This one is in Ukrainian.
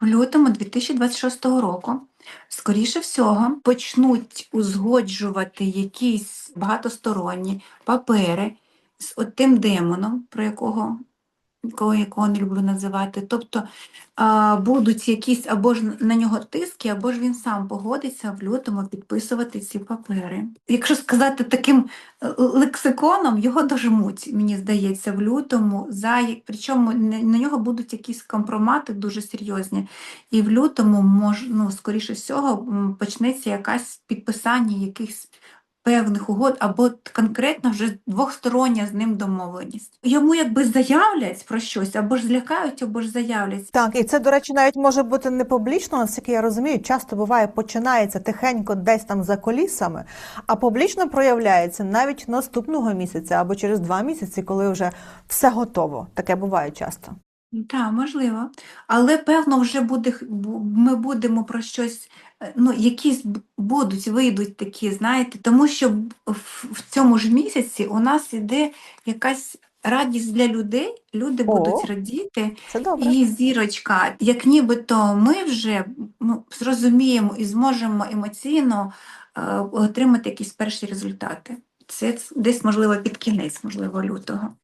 В лютому 2026 року, скоріше всього, почнуть узгоджувати якісь багатосторонні папери з отим демоном, про якого, якого, якого не люблю називати. Тобто будуть якісь або ж на нього тиски, або ж він сам погодиться в лютому підписувати ці папери. Якщо сказати таким е, лексиконом, його дожмуть, мені здається, в лютому. За, причому на нього будуть якісь компромати дуже серйозні. І в лютому, мож, ну, скоріше всього, почнеться якась підписання якихось певних угод, або конкретно вже двостороння з ним домовленість. Йому якби заявлять про щось, або ж злякають, або ж заявлять. Так, і це, до речі, навіть може бути не публічно, наскільки я розумію, часто буває, починається тихенько десь там за колісами, а публічно проявляється навіть наступного місяця або через два місяці, коли вже все готово. Таке буває часто. Так, можливо. Але певно вже буде, ми будемо про щось, е, ну, якісь будуть, вийдуть такі, знаєте, тому що в, в цьому ж місяці у нас іде якась радість для людей, люди О. будуть радіти, Це добре. і зірочка, як нібито ми вже ну, зрозуміємо і зможемо емоційно е, отримати якісь перші результати. Це десь, можливо, під кінець, можливо, лютого.